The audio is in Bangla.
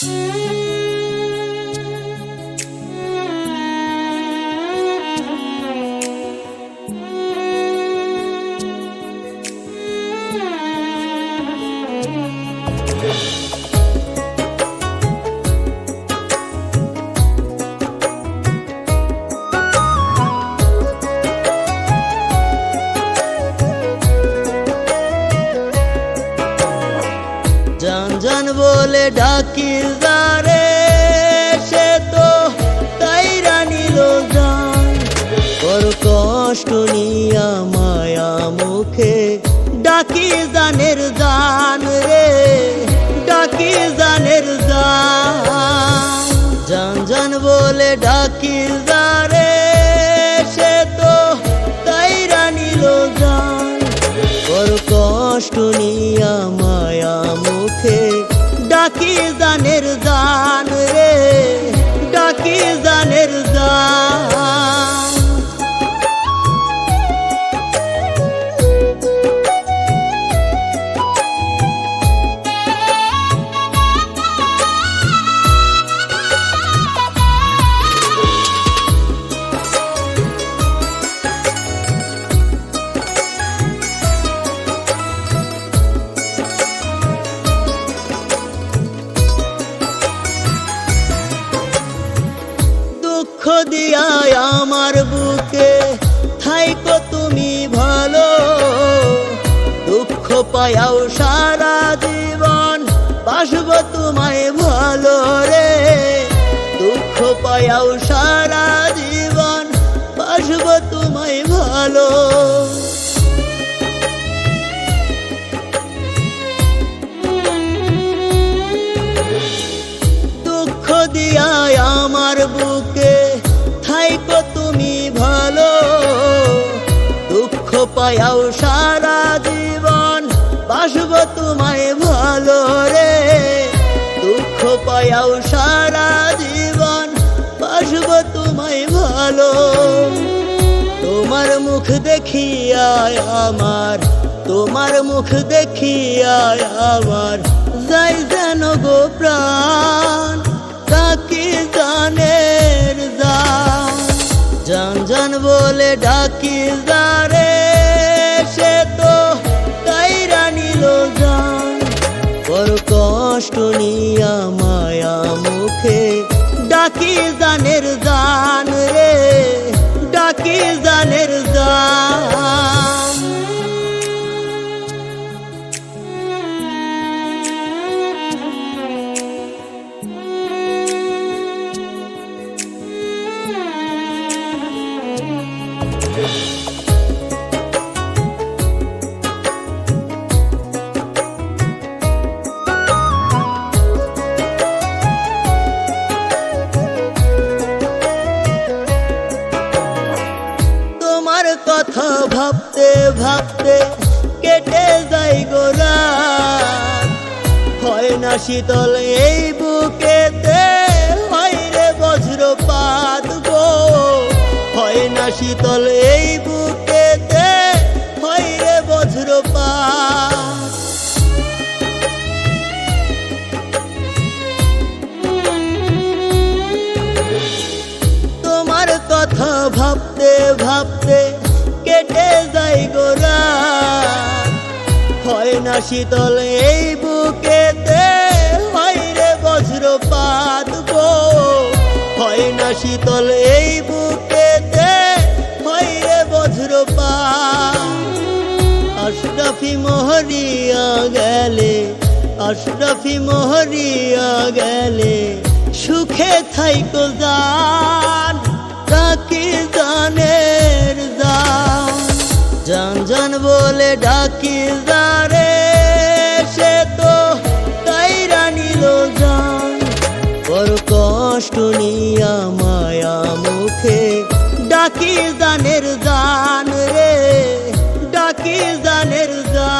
是。জান জান বলে ডাকি যারে সে তো তাই রানিল জান। ওর কষ্ট নিয়া মায়া মুখে ডাকি জানের জান রে ডাকি জানের জান। জান বলে ডাকি যারে সে তো তাই রানিল জান। ওর কষ্ট নিয়া ডাকি জানের জান রে ডাকি দিয়ায় আমার বুকে থাইকো তুমি ভালো। দুঃখ পায়াও সারা জীবন বাসব তোমায় ভালো রে। দুঃখ পায়াও সারা জীবন বাসব তোমায় ভালো। দুঃখ দুঃখ পায়াও সারা জীবন বাসব তোমায় ভালো রে। দুঃখ পায়াও সারা জীবন বাসব তোমায় ভালো। তোমার মুখ দেখিয়ায় আমার, তোমার মুখ দেখিয়ায় আমার, যাই যেন গো প্রাণ তাকে জান জান বলে ডাকি যারে সে তো তাই রানিল যান বড় কষ্ট নিয়া মায়া মুখে ডাকি জানের জান কথা ভাবতে ভাবতে কেটে যাই গোরা হয় না শীতল এই বুকেতে, হয় রে বজ্রপাত গো। হয় না শীতল তোমার কথা ভাবতে ভাবতে কেটে শীতল এই বুকেতে, হয় রে বজ্রপাত গো। হয় না শীতল এই বুকেতে, হয় রে বজ্রপাত আশরাফি মোহরিয়া গেলে, আশরাফি মোহরিয়া গেলে, সুখে থাইকো জান তাকে জানের জান। জান জান বলে ডাকি যারে সে তো তাই রানিল জান বড় কষ্ট নিয়া মায়া মুখে ডাকি জানের জান রে। কি জানের যা